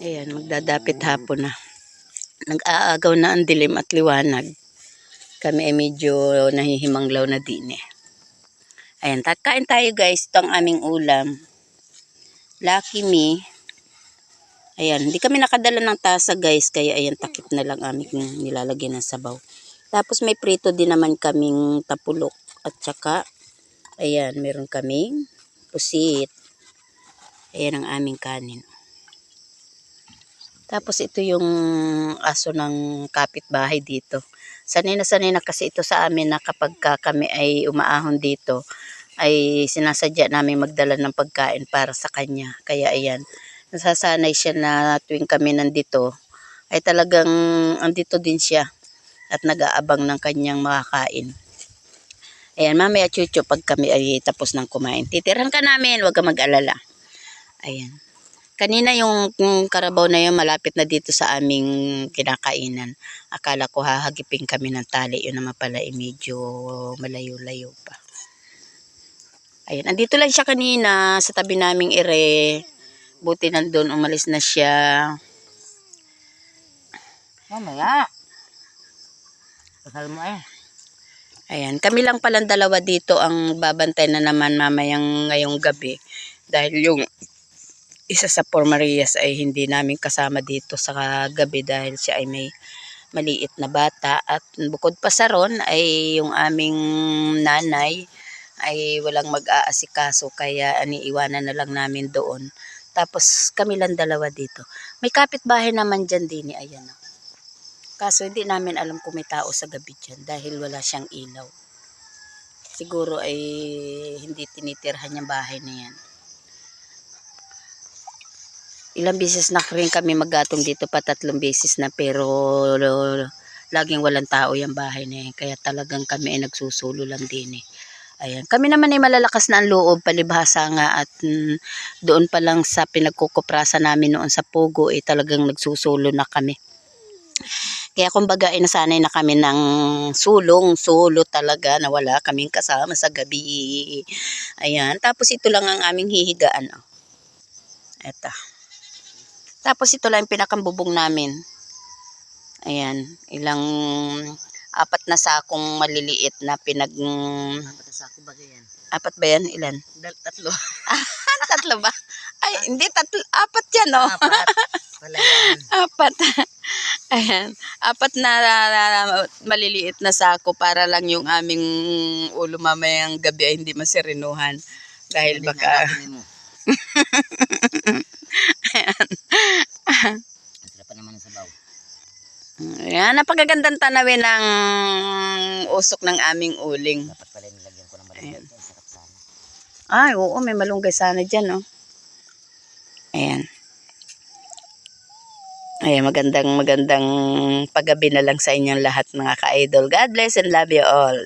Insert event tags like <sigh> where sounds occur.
Ayan, magdadapit hapon na. Nag-aagaw na ang dilim at liwanag. Kami ay medyo nahihimanglaw na din eh. Ayan, kain tayo guys. Ito ang aming ulam. Lucky me. Ayan, hindi kami nakadala ng tasa guys. Kaya ayan, takip na lang aming nilalagyan ng sabaw. Tapos may prito din naman kaming tapulok. At saka, ayan, meron kaming pusit. Ayan ang aming kanin. Tapos ito yung aso ng kapitbahay dito. Sanay na sanay na kasi ito sa amin na kapag ka kami ay umaahon dito, ay sinasadya namin magdala ng pagkain para sa kanya. Kaya ayan, nasasanay siya na tuwing kami nandito, ay talagang andito din siya at nag-aabang ng kanyang makakain. Ayan, mamaya chucho pag kami ay tapos ng kumain. Titirhan ka namin, huwag ka mag-alala. Ayan. Kanina yung yung karabaw na yun malapit na dito sa aming kinakainan. Akala ko hahagipin kami ng tali. Yun naman pala eh, medyo malayo-layo pa. Ayan, andito lang siya kanina sa tabi naming ire. Buti nandun, umalis na siya. Mamaya. Kasal mo eh. Ayan, kami lang palang dalawa dito ang babantay na naman mamayang ngayong gabi. Dahil yung isa sa Por ay hindi namin kasama dito sa gabi dahil siya ay may maliit na bata. At bukod pa sa ron ay yung aming nanay ay walang mag-aasikaso kaya aniiwanan na lang namin doon. Tapos kami lang dalawa dito. May kapitbahay naman dyan din, ayan o. Kaso hindi namin alam kung may tao sa gabi dyan dahil wala siyang ilaw. Siguro ay hindi tinitirhan yung bahay na yan. Ilang beses na rin kami maggatong dito pa tatlong beses na pero laging walang tao yung bahay na yan. Kaya talagang kami ay nagsusulo lang din eh. Ayan. Kami naman ay malalakas na ang loob, palibhasa nga at mm, doon pa lang sa pinagkukuprasa namin noon sa Pogo eh talagang nagsusulo na kami. Kaya kumbaga ay nasanay na kami ng sulong, sulo talaga na wala kaming kasama sa gabi. Ayan. Tapos ito lang ang aming hihigaan. Oh. Eto. Tapos ito lang yung pinakambubong namin. Ayan. Ilang apat na sakong maliliit na pinag... Dapat sa ako ba yan? Apat ba yan? Ilan? Dal tatlo. <laughs> tatlo ba? Ay, hindi. Tatlo. Apat yan, oh. Apat. Wala yan. <laughs> Apat. Ayan. Apat na, na, na- na- maliliit na sako para lang yung aming ulo mamayang gabi ay hindi masirinuhan. Dahil baka... nakakinin mo. Masarap pa naman ang sabaw. Ayan, napakagandang tanawin ng usok ng aming uling. Dapat pala nilagyan ko ng malunggay. Sarap sana. Ay, oo, may malunggay sana dyan, oh. Ayan. Ayan, magandang magandang paggabi na lang sa inyong lahat mga ka-idol. God bless and love you all.